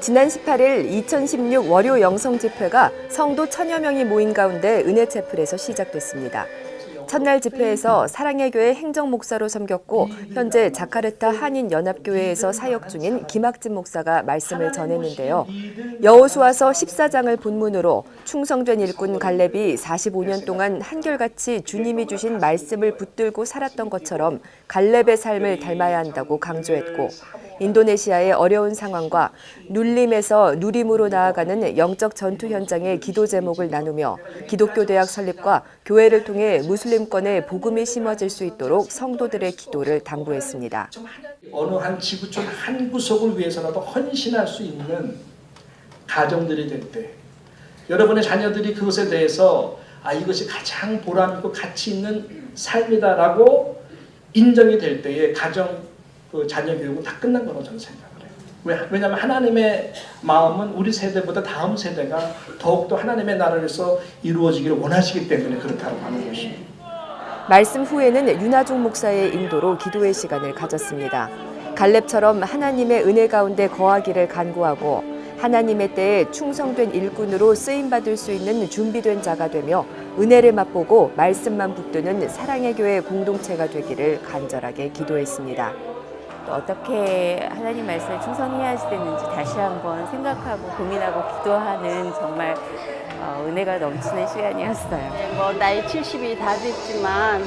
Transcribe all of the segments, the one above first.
지난 18일 2016 월요 영성 집회가 성도 천여 명이 모인 가운데 은혜채플에서 시작됐습니다. 첫날 집회에서 사랑의 교회 행정 목사로 섬겼고 현재 자카르타 한인 연합교회에서 사역 중인 김학진 목사가 말씀을 전했는데요. 여호수아서 14장을 본문으로 충성된 일꾼 갈렙이 45년 동안 한결같이 주님이 주신 말씀을 붙들고 살았던 것처럼 갈렙의 삶을 닮아야 한다고 강조했고 인도네시아의 어려운 상황과 눌림에서 누림으로 나아가는 영적 전투 현장의 기도 제목을 나누며 기독교 대학 설립과 교회를 통해 무슬림 권에 복음이 심어질 수 있도록 성도들의 기도를 당부했습니다. 어느 한 지구촌 한 구석을 위해서라도 헌신할 수 있는 가정들이 될 때, 여러분의 자녀들이 그것에 대해서 아 이것이 가장 보람 있고 가치 있는 삶이다라고 인정이 될 때에 가정 그 자녀 교육은 다 끝난 거라고 저는 생각을 해요. 왜, 왜냐하면 하나님의 마음은 우리 세대보다 다음 세대가 더욱더 하나님의 나라에서 이루어지기를 원하시기 때문에 그렇다고 하는 것입니다. 말씀 후에는 윤하중 목사의 인도로 기도의 시간을 가졌습니다. 갈렙처럼 하나님의 은혜 가운데 거하기를 간구하고 하나님의 때에 충성된 일꾼으로 쓰임 받을 수 있는 준비된 자가 되며 은혜를 맛보고 말씀만 붙드는 사랑의 교회 공동체가 되기를 간절하게 기도했습니다. 또 어떻게 하나님 말씀에 충성해야 되는지 다시 한번 생각하고 고민하고 기도하는 정말 어, 은혜가 넘치는 시간이었어요. 네, 뭐 나이 70이 다 됐지만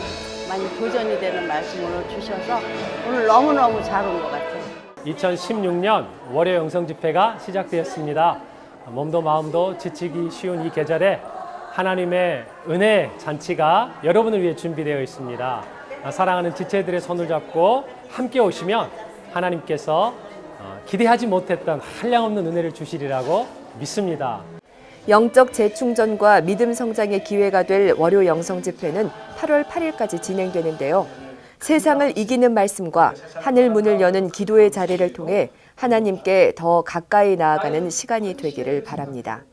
많이 도전이 되는 말씀으로 주셔서 오늘 너무너무 잘 온 것 같아요. 2016년 월요 영성 집회가 시작되었습니다. 몸도 마음도 지치기 쉬운 이 계절에 하나님의 은혜 잔치가 여러분을 위해 준비되어 있습니다. 사랑하는 지체들의 손을 잡고 함께 오시면 하나님께서 어, 기대하지 못했던 한량없는 은혜를 주시리라고 믿습니다. 영적 재충전과 믿음 성장의 기회가 될 월요 영성 집회는 8월 8일까지 진행되는데요. 세상을 이기는 말씀과 하늘 문을 여는 기도의 자리를 통해 하나님께 더 가까이 나아가는 시간이 되기를 바랍니다.